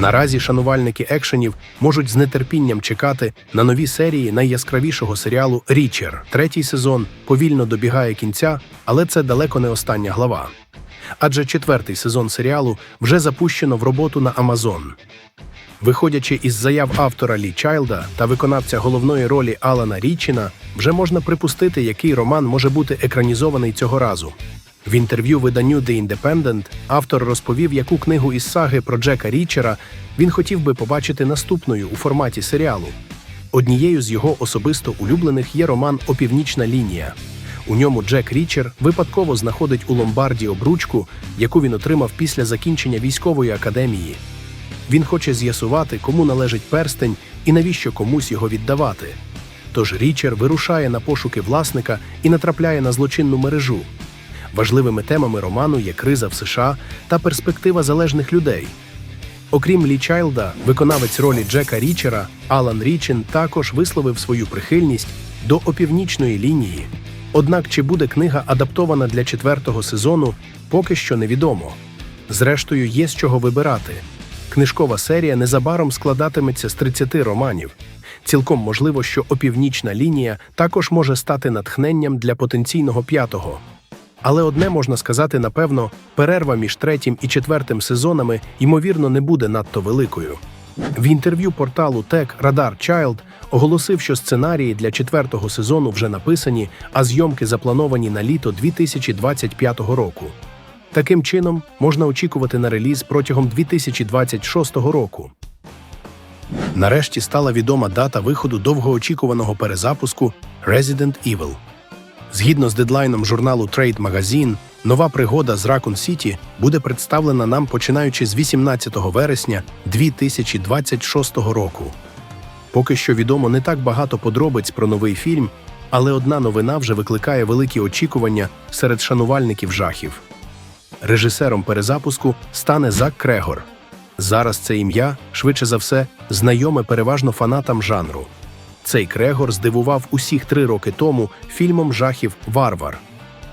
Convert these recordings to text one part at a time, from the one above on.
Наразі шанувальники екшенів можуть з нетерпінням чекати на нові серії найяскравішого серіалу Річер. Третій сезон повільно добігає кінця, але це далеко не остання глава. Адже четвертий сезон серіалу вже запущено в роботу на Амазон. Виходячи із заяв автора Лі Чайлда та виконавця головної ролі Алана Річіна, вже можна припустити, який роман може бути екранізований цього разу. В інтерв'ю виданню The Independent автор розповів, яку книгу із саги про Джека Річера він хотів би побачити наступною у форматі серіалу. Однією з його особисто улюблених є роман Опівнічна лінія. У ньому Джек Річер випадково знаходить у ломбарді обручку, яку він отримав після закінчення військової академії. Він хоче з'ясувати, кому належить перстень і навіщо комусь його віддавати. Тож Річер вирушає на пошуки власника і натрапляє на злочинну мережу. Важливими темами роману є криза в США та перспектива залежних людей. Окрім Лі Чайлда, виконавець ролі Джека Річера Алан Річин також висловив свою прихильність до опівнічної лінії. Однак чи буде книга адаптована для четвертого сезону, поки що невідомо. Зрештою, є з чого вибирати. Книжкова серія незабаром складатиметься з 30 романів. Цілком можливо, що опівнічна лінія також може стати натхненням для потенційного п'ятого. Але одне можна сказати напевно, перерва між третім і четвертим сезонами ймовірно не буде надто великою. В інтерв'ю порталу Tech Radar Child оголосив, що сценарії для четвертого сезону вже написані, а зйомки заплановані на літо 2025 року. Таким чином, можна очікувати на реліз протягом 2026 року. Нарешті стала відома дата виходу довгоочікуваного перезапуску Resident Evil. Згідно з дедлайном журналу Trade Magazine, нова пригода з Raccoon City буде представлена нам починаючи з 18 вересня 2026 року. Поки що відомо не так багато подробиць про новий фільм, але одна новина вже викликає великі очікування серед шанувальників жахів. Режисером перезапуску стане Зак Крегор. Зараз це ім'я, швидше за все, знайоме переважно фанатам жанру. Цей Крегор здивував усіх три роки тому фільмом жахів Варвар.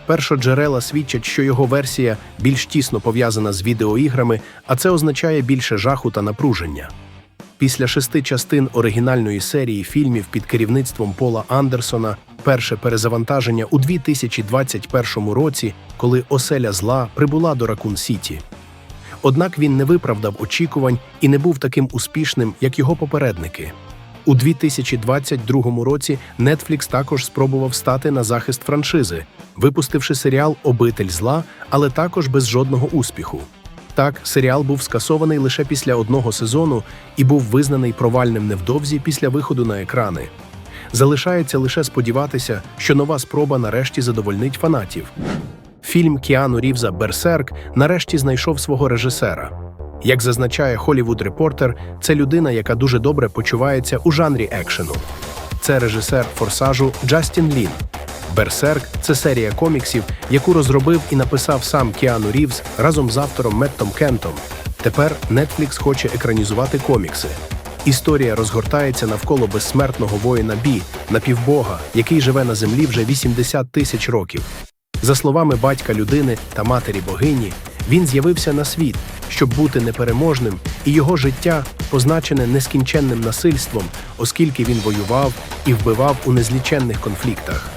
Першоджерела свідчать, що його версія більш тісно пов'язана з відеоіграми, а це означає більше жаху та напруження. Після шести частин оригінальної серії фільмів під керівництвом Пола Андерсона, перше перезавантаження у 2021 році, коли оселя зла прибула до Ракун Сіті. Однак він не виправдав очікувань і не був таким успішним, як його попередники. У 2022 році Netflix також спробував стати на захист франшизи, випустивши серіал Обитель зла, але також без жодного успіху. Так, серіал був скасований лише після одного сезону і був визнаний провальним невдовзі після виходу на екрани. Залишається лише сподіватися, що нова спроба нарешті задовольнить фанатів. Фільм Кіану Рівза Берсерк нарешті знайшов свого режисера. Як зазначає Hollywood Reporter, це людина, яка дуже добре почувається у жанрі екшену. Це режисер форсажу Джастін Лін. Берсерк це серія коміксів, яку розробив і написав сам Кіану Рівз разом з автором Меттом Кентом. Тепер Netflix хоче екранізувати комікси. Історія розгортається навколо безсмертного воїна Бі, напівбога, який живе на землі вже 80 тисяч років. За словами батька людини та матері богині, він з'явився на світ, щоб бути непереможним, і його життя позначене нескінченним насильством, оскільки він воював і вбивав у незліченних конфліктах.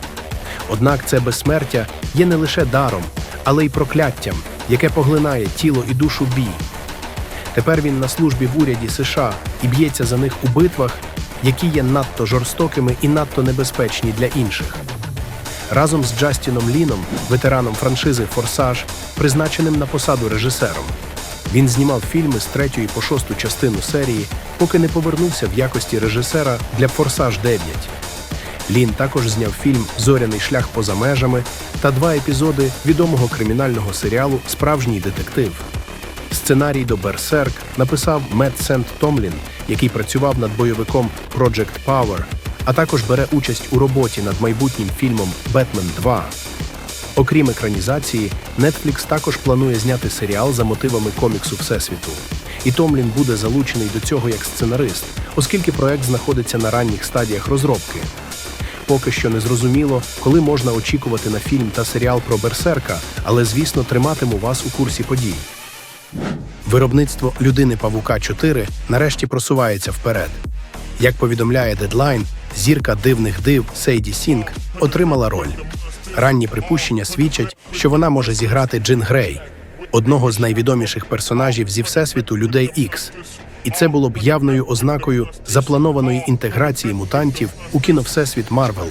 Однак це безсмертя є не лише даром, але й прокляттям, яке поглинає тіло і душу бій. Тепер він на службі в уряді США і б'ється за них у битвах, які є надто жорстокими і надто небезпечні для інших. Разом з Джастіном Ліном, ветераном франшизи Форсаж, призначеним на посаду режисером. Він знімав фільми з третьої по шосту частину серії, поки не повернувся в якості режисера для Форсаж 9. Лін також зняв фільм Зоряний шлях поза межами та два епізоди відомого кримінального серіалу Справжній детектив. Сценарій до Берсерк написав Мет Сент Томлін, який працював над бойовиком Project Power, а також бере участь у роботі над майбутнім фільмом Бетмен 2. Окрім екранізації, Netflix також планує зняти серіал за мотивами коміксу Всесвіту. І Томлін буде залучений до цього як сценарист, оскільки проект знаходиться на ранніх стадіях розробки. Поки що не зрозуміло, коли можна очікувати на фільм та серіал про Берсерка, але звісно триматиму вас у курсі подій. Виробництво людини Павука 4 нарешті просувається вперед. Як повідомляє Deadline, зірка дивних див Сейді Сінг отримала роль. Ранні припущення свідчать, що вона може зіграти Джин Грей, одного з найвідоміших персонажів зі всесвіту людей Ікс. І це було б явною ознакою запланованої інтеграції мутантів у кіновсесвіт Марвел.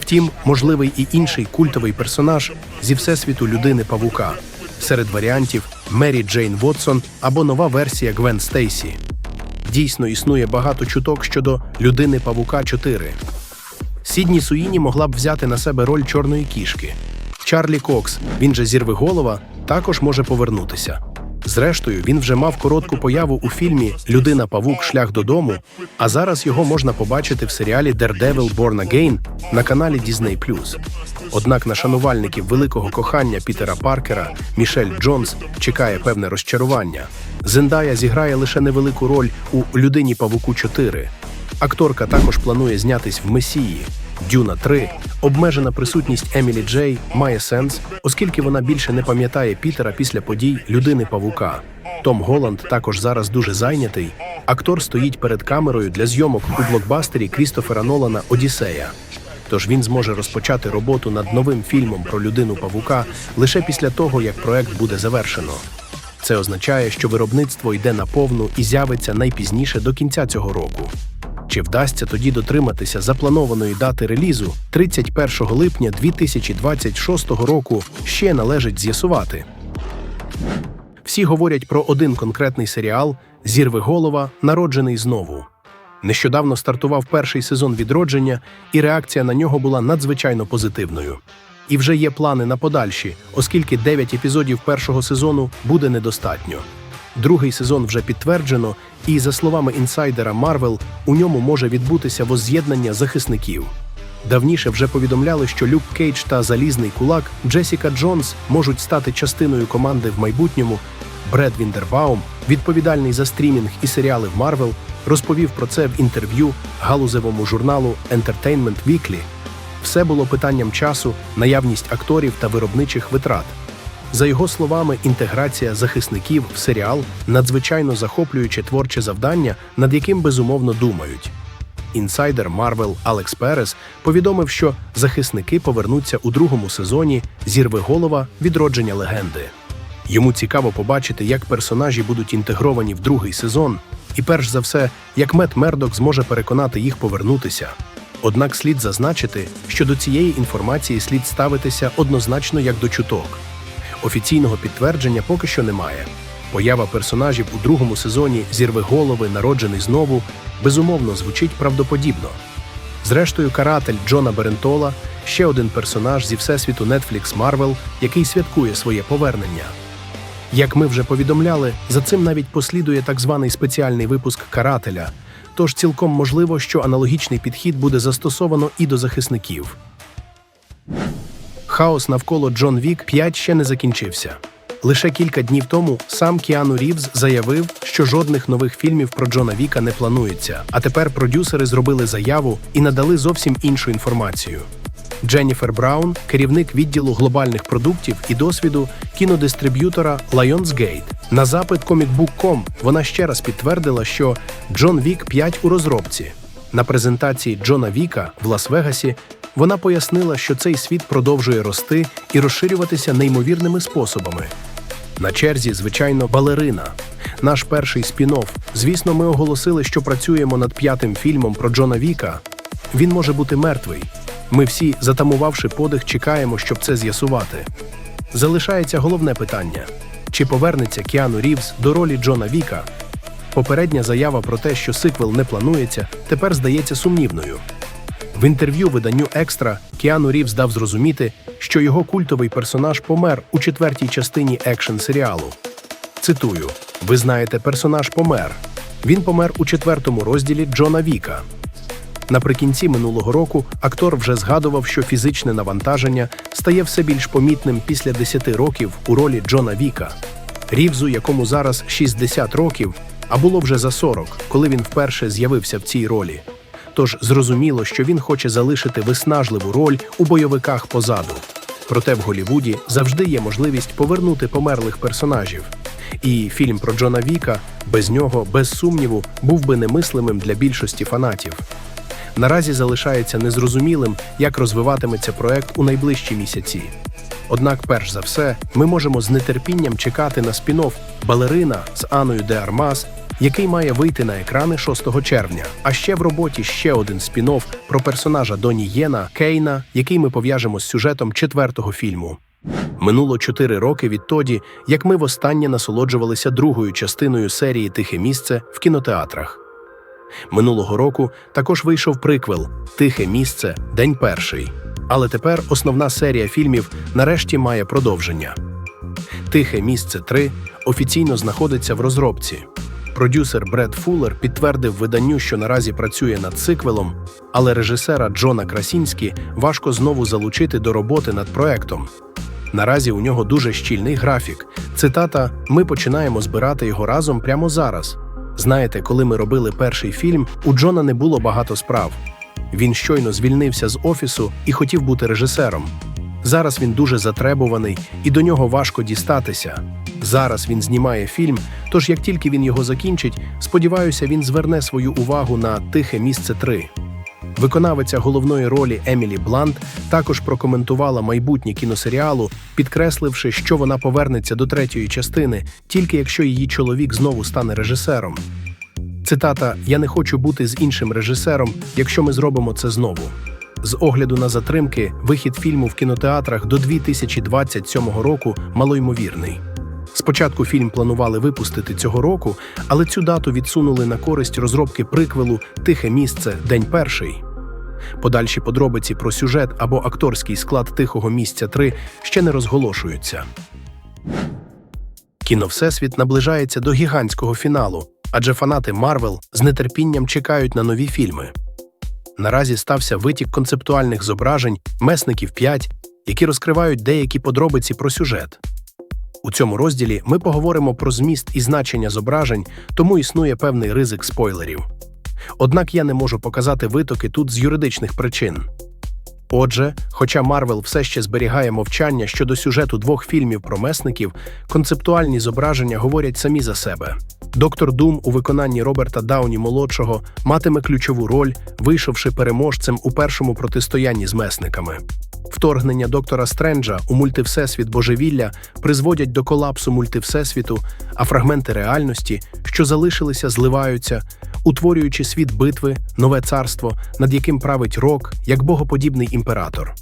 Втім, можливий і інший культовий персонаж зі всесвіту людини Павука. Серед варіантів Мері Джейн Вотсон або нова версія Гвен Стейсі. Дійсно існує багато чуток щодо людини Павука 4. Сідні Суїні могла б взяти на себе роль чорної кішки. Чарлі Кокс, він же зірвиголова, також може повернутися. Зрештою, він вже мав коротку появу у фільмі Людина Павук Шлях додому, а зараз його можна побачити в серіалі Daredevil Born Again на каналі Disney+. Однак на шанувальників великого кохання Пітера Паркера Мішель Джонс чекає певне розчарування. Зендая зіграє лише невелику роль у Людині Павуку 4. Акторка також планує знятись в Месії. Дюна 3. Обмежена присутність Емілі Джей має сенс, оскільки вона більше не пам'ятає Пітера після подій людини Павука. Том Голланд також зараз дуже зайнятий. Актор стоїть перед камерою для зйомок у блокбастері Крістофера Нолана Одіссея. Тож він зможе розпочати роботу над новим фільмом про людину Павука лише після того, як проект буде завершено. Це означає, що виробництво йде на повну і з'явиться найпізніше до кінця цього року. Чи вдасться тоді дотриматися запланованої дати релізу 31 липня 2026 року ще належить з'ясувати. Всі говорять про один конкретний серіал Зірви голова, народжений знову. Нещодавно стартував перший сезон відродження, і реакція на нього була надзвичайно позитивною. І вже є плани на подальші, оскільки 9 епізодів першого сезону буде недостатньо. Другий сезон вже підтверджено, і, за словами інсайдера Марвел, у ньому може відбутися возз'єднання захисників. Давніше вже повідомляли, що Люк Кейдж та Залізний кулак Джесіка Джонс можуть стати частиною команди в майбутньому. Бред Віндербаум, відповідальний за стрімінг і серіали в Марвел, розповів про це в інтерв'ю галузевому журналу Entertainment Weekly. Все було питанням часу, наявність акторів та виробничих витрат. За його словами, інтеграція захисників в серіал надзвичайно захоплююче творче завдання, над яким безумовно думають. Інсайдер Марвел Алекс Перес повідомив, що захисники повернуться у другому сезоні зірви голова відродження легенди. Йому цікаво побачити, як персонажі будуть інтегровані в другий сезон, і перш за все, як Мет Мердок зможе переконати їх повернутися. Однак слід зазначити, що до цієї інформації слід ставитися однозначно як до чуток. Офіційного підтвердження поки що немає. Поява персонажів у другому сезоні зірви голови, народжений знову, безумовно звучить правдоподібно. Зрештою, каратель Джона Берентола ще один персонаж зі всесвіту Netflix Marvel, який святкує своє повернення. Як ми вже повідомляли, за цим навіть послідує так званий спеціальний випуск карателя. Тож цілком можливо, що аналогічний підхід буде застосовано і до захисників. Хаос навколо Джон Вік 5 ще не закінчився. Лише кілька днів тому сам Кіану Рівз заявив, що жодних нових фільмів про Джона Віка не планується. А тепер продюсери зробили заяву і надали зовсім іншу інформацію. Дженніфер Браун, керівник відділу глобальних продуктів і досвіду кінодистриб'ютора Lionsgate. На запит Comicbook.com вона ще раз підтвердила, що Джон Вік 5 у розробці. На презентації Джона Віка в Лас-Вегасі вона пояснила, що цей світ продовжує рости і розширюватися неймовірними способами. На черзі, звичайно, балерина. Наш перший спін-офф. Звісно, ми оголосили, що працюємо над п'ятим фільмом про Джона Віка. Він може бути мертвий. Ми всі, затамувавши подих, чекаємо, щоб це з'ясувати. Залишається головне питання: чи повернеться Кіану Рівз до ролі Джона Віка? Попередня заява про те, що сиквел не планується, тепер здається сумнівною. В інтерв'ю виданню Екстра Кіану Рівз дав зрозуміти, що його культовий персонаж помер у четвертій частині екшн серіалу. Цитую: Ви знаєте, персонаж помер. Він помер у четвертому розділі Джона Віка. Наприкінці минулого року актор вже згадував, що фізичне навантаження стає все більш помітним після 10 років у ролі Джона Віка. Рівзу, якому зараз 60 років, а було вже за 40, коли він вперше з'явився в цій ролі. Тож зрозуміло, що він хоче залишити виснажливу роль у бойовиках позаду. Проте в Голівуді завжди є можливість повернути померлих персонажів. І фільм про Джона Віка без нього, без сумніву, був би немислимим для більшості фанатів. Наразі залишається незрозумілим, як розвиватиметься проект у найближчі місяці. Однак, перш за все, ми можемо з нетерпінням чекати на спін-офф Балерина з Аною де Армас, який має вийти на екрани 6 червня. А ще в роботі ще один спін-офф про персонажа Доні Єна Кейна, який ми пов'яжемо з сюжетом четвертого фільму. Минуло чотири роки відтоді, як ми востаннє насолоджувалися другою частиною серії Тихе місце в кінотеатрах. Минулого року також вийшов приквел Тихе місце День перший. Але тепер основна серія фільмів нарешті має продовження. Тихе місце 3 офіційно знаходиться в розробці. Продюсер Бред Фуллер підтвердив виданню, що наразі працює над сиквелом, але режисера Джона Красінські важко знову залучити до роботи над проектом. Наразі у нього дуже щільний графік. Цитата: Ми починаємо збирати його разом прямо зараз. Знаєте, коли ми робили перший фільм, у Джона не було багато справ. Він щойно звільнився з офісу і хотів бути режисером. Зараз він дуже затребуваний і до нього важко дістатися. Зараз він знімає фільм, тож як тільки він його закінчить, сподіваюся, він зверне свою увагу на тихе місце 3». Виконавиця головної ролі Емілі Блант також прокоментувала майбутнє кіносеріалу, підкресливши, що вона повернеться до третьої частини, тільки якщо її чоловік знову стане режисером. Цитата: Я не хочу бути з іншим режисером, якщо ми зробимо це знову. З огляду на затримки, вихід фільму в кінотеатрах до 2027 року малоймовірний. Спочатку фільм планували випустити цього року, але цю дату відсунули на користь розробки приквелу Тихе місце День перший. Подальші подробиці про сюжет або акторський склад Тихого місця 3 ще не розголошуються. Кіно Всесвіт наближається до гігантського фіналу, адже фанати Марвел з нетерпінням чекають на нові фільми. Наразі стався витік концептуальних зображень месників 5, які розкривають деякі подробиці про сюжет. У цьому розділі ми поговоримо про зміст і значення зображень, тому існує певний ризик спойлерів. Однак я не можу показати витоки тут з юридичних причин. Отже, хоча Марвел все ще зберігає мовчання щодо сюжету двох фільмів про месників, концептуальні зображення говорять самі за себе. Доктор Дум у виконанні Роберта Дауні молодшого матиме ключову роль, вийшовши переможцем у першому протистоянні з месниками. Вторгнення доктора Стренджа у мультивсесвіт божевілля призводять до колапсу мультивсесвіту, а фрагменти реальності, що залишилися, зливаються, утворюючи світ битви, нове царство, над яким править рок, як богоподібний імператор.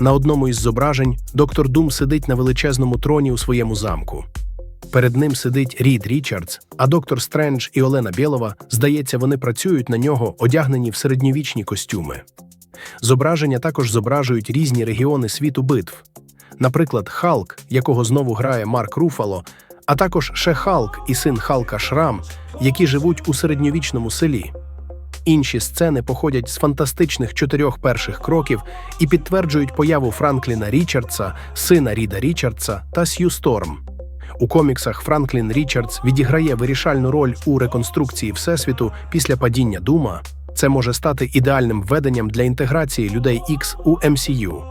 На одному із зображень доктор Дум сидить на величезному троні у своєму замку. Перед ним сидить Рід Річардс, а доктор Стрендж і Олена Бєлова, здається, вони працюють на нього, одягнені в середньовічні костюми. Зображення також зображують різні регіони світу битв. Наприклад, Халк, якого знову грає Марк Руфало, а також ще Халк і син Халка Шрам, які живуть у середньовічному селі. Інші сцени походять з фантастичних чотирьох перших кроків і підтверджують появу Франкліна Річардса, сина Ріда Річардса та Сью Сторм. У коміксах Франклін Річардс відіграє вирішальну роль у реконструкції Всесвіту після падіння Дума. Це може стати ідеальним введенням для інтеграції людей X у MCU.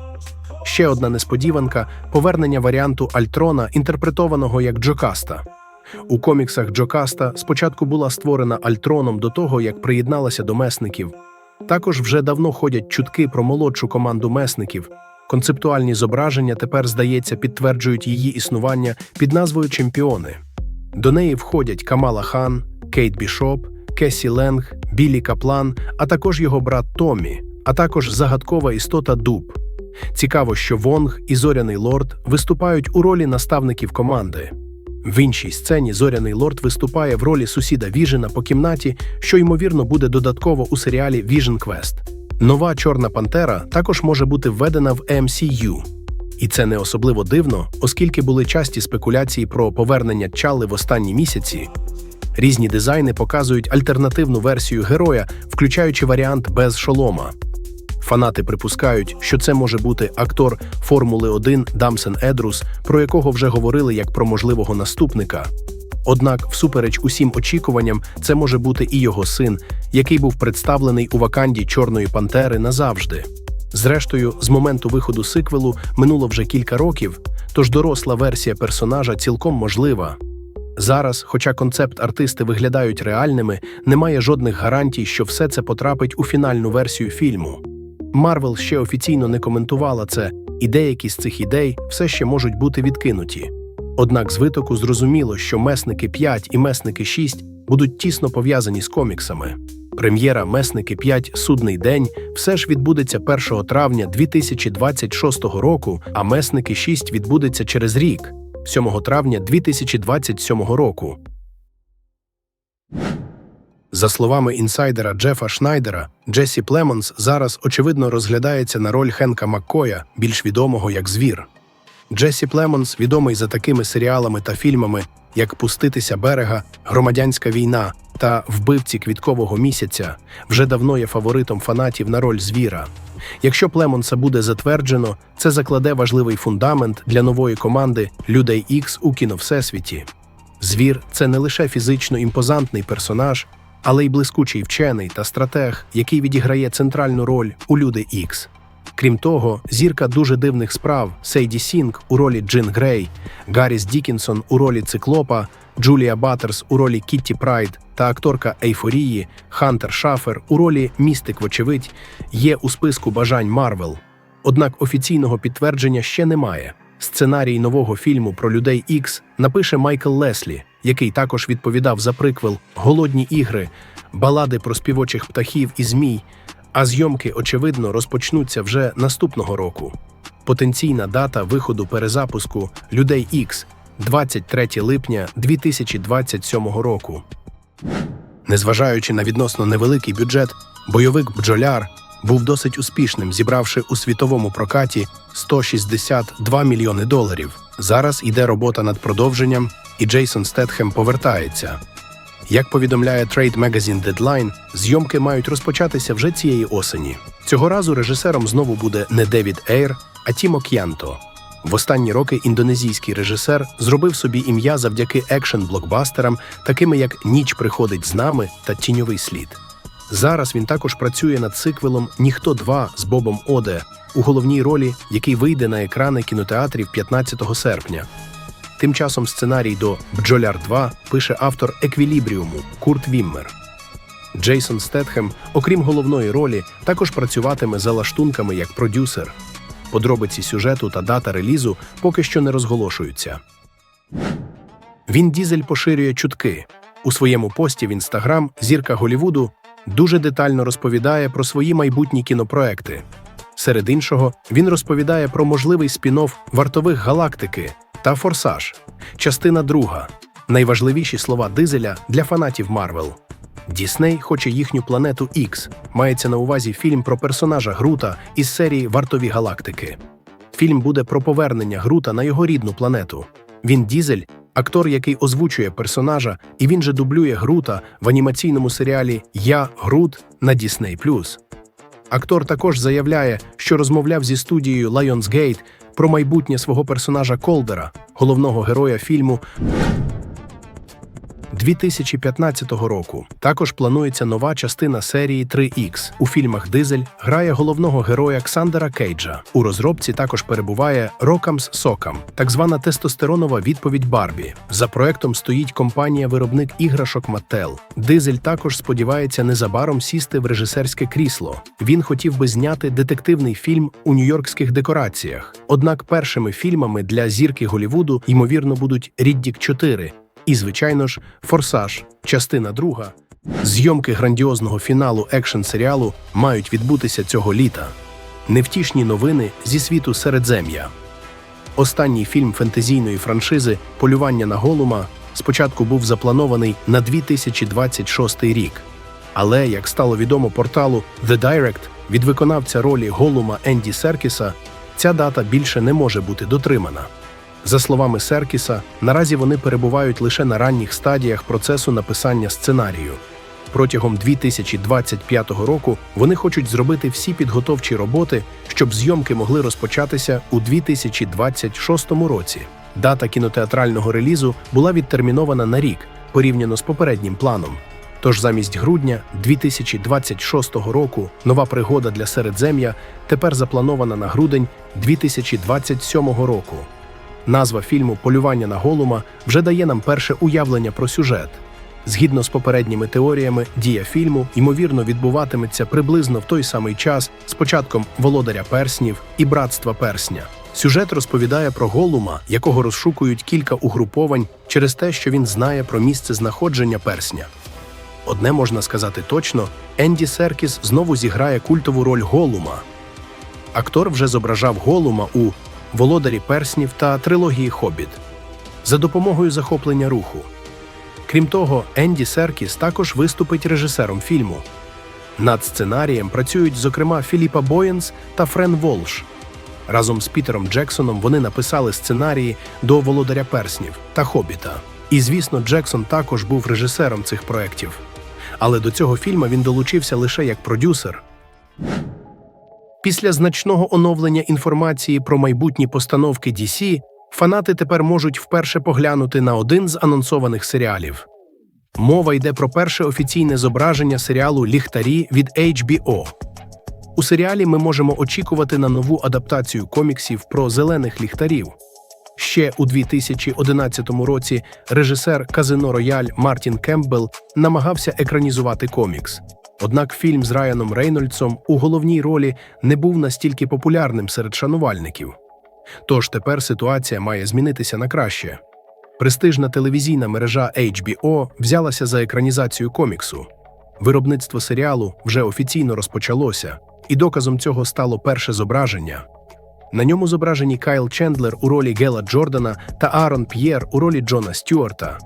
Ще одна несподіванка повернення варіанту Альтрона, інтерпретованого як Джокаста. У коміксах Джокаста спочатку була створена Альтроном до того, як приєдналася до месників. Також вже давно ходять чутки про молодшу команду месників. Концептуальні зображення тепер, здається, підтверджують її існування під назвою Чемпіони. До неї входять Камала Хан, Кейт Бішоп, Кесі Ленг, Білі Каплан, а також його брат Томі, а також загадкова істота Дуб. Цікаво, що Вонг і Зоряний Лорд виступають у ролі наставників команди. В іншій сцені Зоряний Лорд виступає в ролі сусіда Віжена по кімнаті, що ймовірно буде додатково у серіалі Vision Quest. Нова Чорна Пантера також може бути введена в MCU. І це не особливо дивно, оскільки були часті спекуляції про повернення Чалли в останні місяці. Різні дизайни показують альтернативну версію героя, включаючи варіант без шолома. Фанати припускають, що це може бути актор Формули 1 Дамсен Едрус, про якого вже говорили як про можливого наступника. Однак, всупереч усім очікуванням, це може бути і його син, який був представлений у ваканді Чорної Пантери назавжди. Зрештою, з моменту виходу сиквелу минуло вже кілька років, тож доросла версія персонажа цілком можлива. Зараз, хоча концепт артисти виглядають реальними, немає жодних гарантій, що все це потрапить у фінальну версію фільму. Марвел ще офіційно не коментувала це, і деякі з цих ідей все ще можуть бути відкинуті. Однак з витоку зрозуміло, що месники 5 і месники 6 будуть тісно пов'язані з коміксами. Прем'єра Месники 5 Судний день все ж відбудеться 1 травня 2026 року, а Месники 6 відбудеться через рік, 7 травня 2027 року. За словами інсайдера Джефа Шнайдера, Джесі Племонс зараз очевидно розглядається на роль Хенка Маккоя, більш відомого як звір. Джесі Племонс відомий за такими серіалами та фільмами, як Пуститися берега, Громадянська війна та Вбивці квіткового місяця, вже давно є фаворитом фанатів на роль звіра. Якщо Племонса буде затверджено, це закладе важливий фундамент для нової команди Людей Ікс у кіновсесвіті. Звір це не лише фізично імпозантний персонаж, але й блискучий вчений та стратег, який відіграє центральну роль у Люди Ікс. Крім того, зірка дуже дивних справ Сейді Сінг у ролі Джин Грей, Гарріс Дікінсон у ролі Циклопа, Джулія Баттерс у ролі Кітті Прайд та акторка Ейфорії Хантер Шафер у ролі Містик Вочевидь є у списку бажань Марвел. Однак офіційного підтвердження ще немає. Сценарій нового фільму про людей Ікс напише Майкл Леслі, який також відповідав за приквел Голодні ігри, балади про співочих птахів і змій. А зйомки, очевидно, розпочнуться вже наступного року. Потенційна дата виходу перезапуску Людей Ікс 23 липня 2027 року. Незважаючи на відносно невеликий бюджет, бойовик бджоляр був досить успішним, зібравши у світовому прокаті 162 мільйони доларів. Зараз іде робота над продовженням, і Джейсон Стетхем повертається. Як повідомляє Trade Magazine Deadline, зйомки мають розпочатися вже цієї осені. Цього разу режисером знову буде не Девід Ейр, а Тімо К'янто. В останні роки індонезійський режисер зробив собі ім'я завдяки екшен-блокбастерам, такими як Ніч приходить з нами та Тіньовий слід. Зараз він також працює над сиквелом Ніхто 2 з Бобом Оде у головній ролі, який вийде на екрани кінотеатрів 15 серпня. Тим часом сценарій до Бджоляр 2 пише автор Еквілібріуму Курт Віммер. Джейсон Стетхем, окрім головної ролі, також працюватиме за лаштунками як продюсер. Подробиці сюжету та дата релізу поки що не розголошуються. Він Дізель поширює чутки. У своєму пості в інстаграм зірка Голівуду дуже детально розповідає про свої майбутні кінопроекти. Серед іншого, він розповідає про можливий спін-офф вартових галактики та Форсаж, частина друга. Найважливіші слова дизеля для фанатів Марвел. Дісней хоче їхню планету Ікс. Мається на увазі фільм про персонажа Грута із серії Вартові галактики. Фільм буде про повернення Грута на його рідну планету. Він Дізель, актор, який озвучує персонажа, і він же дублює Грута в анімаційному серіалі Я Грут на Disney+. Актор також заявляє, що розмовляв зі студією Lionsgate про майбутнє свого персонажа Колдера, головного героя фільму 2015 року. Також планується нова частина серії 3X. У фільмах Дизель грає головного героя Ксандера Кейджа. У розробці також перебуває Рокамс Сокам, так звана тестостеронова відповідь Барбі. За проектом стоїть компанія-виробник іграшок Mattel. Дизель також сподівається незабаром сісти в режисерське крісло. Він хотів би зняти детективний фільм у нью-йоркських декораціях. Однак першими фільмами для зірки Голівуду ймовірно будуть Ріддік 4 і, звичайно ж, Форсаж, частина друга. Зйомки грандіозного фіналу екшн серіалу мають відбутися цього літа. Невтішні новини зі світу Середзем'я. Останній фільм фентезійної франшизи Полювання на Голума спочатку був запланований на 2026 рік. Але, як стало відомо порталу The Direct від виконавця ролі Голума Енді Серкіса, ця дата більше не може бути дотримана. За словами Серкіса, наразі вони перебувають лише на ранніх стадіях процесу написання сценарію. Протягом 2025 року вони хочуть зробити всі підготовчі роботи, щоб зйомки могли розпочатися у 2026 році. Дата кінотеатрального релізу була відтермінована на рік порівняно з попереднім планом. Тож замість грудня 2026 року нова пригода для Середзем'я тепер запланована на грудень 2027 року. Назва фільму Полювання на голума вже дає нам перше уявлення про сюжет. Згідно з попередніми теоріями, дія фільму ймовірно відбуватиметься приблизно в той самий час з початком володаря перснів і братства персня. Сюжет розповідає про голума, якого розшукують кілька угруповань через те, що він знає про місце знаходження персня. Одне можна сказати точно: Енді Серкіс знову зіграє культову роль голума. Актор вже зображав голума у Володарі перснів та трилогії Хобіт за допомогою захоплення руху. Крім того, Енді Серкіс також виступить режисером фільму. Над сценарієм працюють, зокрема, Філіпа Боєнс та Френ Волш. Разом з Пітером Джексоном вони написали сценарії до Володаря перснів та Хобіта. І, звісно, Джексон також був режисером цих проєктів. Але до цього фільму він долучився лише як продюсер. Після значного оновлення інформації про майбутні постановки DC, фанати тепер можуть вперше поглянути на один з анонсованих серіалів. Мова йде про перше офіційне зображення серіалу Ліхтарі від HBO. У серіалі ми можемо очікувати на нову адаптацію коміксів про зелених ліхтарів. Ще у 2011 році режисер Казино Рояль Мартін Кемпбелл намагався екранізувати комікс. Однак фільм з Райаном Рейнольдсом у головній ролі не був настільки популярним серед шанувальників. Тож тепер ситуація має змінитися на краще. Престижна телевізійна мережа HBO взялася за екранізацію коміксу. Виробництво серіалу вже офіційно розпочалося, і доказом цього стало перше зображення. На ньому зображені Кайл Чендлер у ролі Гела Джордана та Аарон П'єр у ролі Джона Стюарта.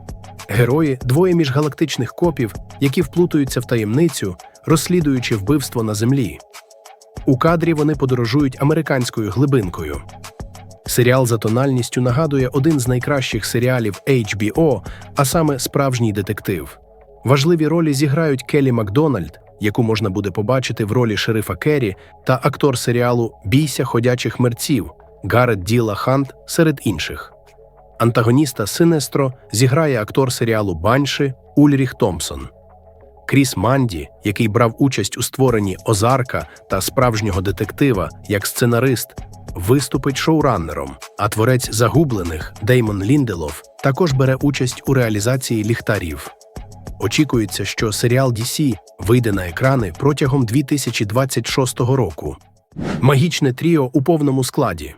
Герої двоє міжгалактичних копів, які вплутуються в таємницю, розслідуючи вбивство на землі. У кадрі вони подорожують американською глибинкою. Серіал за тональністю нагадує один з найкращих серіалів HBO, а саме справжній детектив. Важливі ролі зіграють Келі Макдональд, яку можна буде побачити в ролі шерифа Керрі, та актор серіалу Бійся ходячих мерців Гарет Діла Хант серед інших. Антагоніста Синестро зіграє актор серіалу Банши Ульріх Томпсон. Кріс Манді, який брав участь у створенні Озарка та справжнього детектива як сценарист, виступить шоураннером, а творець загублених Деймон Лінделов також бере участь у реалізації ліхтарів. Очікується, що серіал DC вийде на екрани протягом 2026 року. Магічне тріо у повному складі.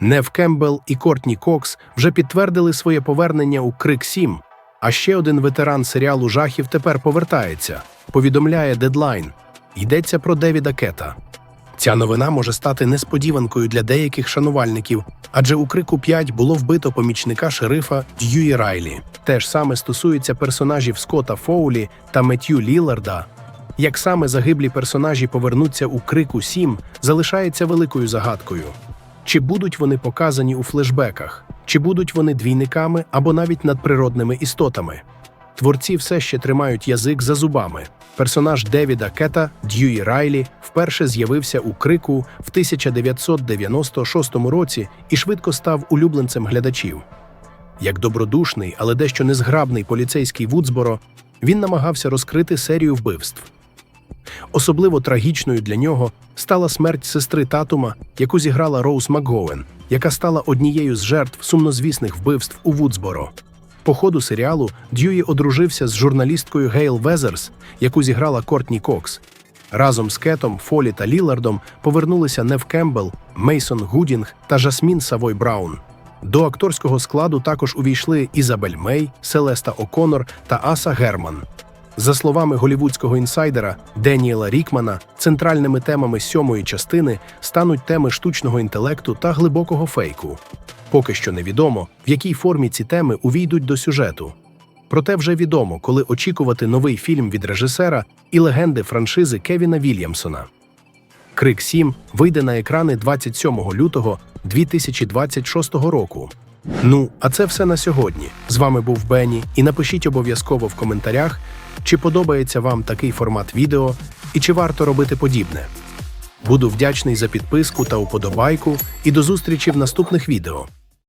Нев Кембл і Кортні Кокс вже підтвердили своє повернення у Крик 7, а ще один ветеран серіалу жахів тепер повертається. Повідомляє Дедлайн. Йдеться про Девіда Кета. Ця новина може стати несподіванкою для деяких шанувальників, адже у крику 5 було вбито помічника шерифа Дьюї Райлі. Те ж саме стосується персонажів Скотта Фоулі та Меттью Ліларда. Як саме загиблі персонажі повернуться у крику 7, залишається великою загадкою. Чи будуть вони показані у флешбеках, чи будуть вони двійниками або навіть надприродними істотами? Творці все ще тримають язик за зубами. Персонаж Девіда Кета Дьюї Райлі вперше з'явився у крику в 1996 році і швидко став улюбленцем глядачів. Як добродушний, але дещо незграбний поліцейський Вудсборо, він намагався розкрити серію вбивств. Особливо трагічною для нього стала смерть сестри Татума, яку зіграла Роуз Макговен, яка стала однією з жертв сумнозвісних вбивств у Вудсборо. По ходу серіалу Дьюї одружився з журналісткою Гейл Везерс, яку зіграла Кортні Кокс. Разом з Кетом, Фолі та Лілардом повернулися Нев Кембл, Мейсон Гудінг та Жасмін Савой Браун. До акторського складу також увійшли Ізабель Мей, Селеста О'Конор та Аса Герман. За словами голівудського інсайдера Деніела Рікмана, центральними темами сьомої частини стануть теми штучного інтелекту та глибокого фейку. Поки що невідомо, в якій формі ці теми увійдуть до сюжету. Проте вже відомо, коли очікувати новий фільм від режисера і легенди франшизи Кевіна Вільямсона. Крик 7 вийде на екрани 27 лютого 2026 року. Ну, а це все на сьогодні. З вами був Бенні, і напишіть обов'язково в коментарях, чи подобається вам такий формат відео і чи варто робити подібне. Буду вдячний за підписку та уподобайку, і до зустрічі в наступних відео.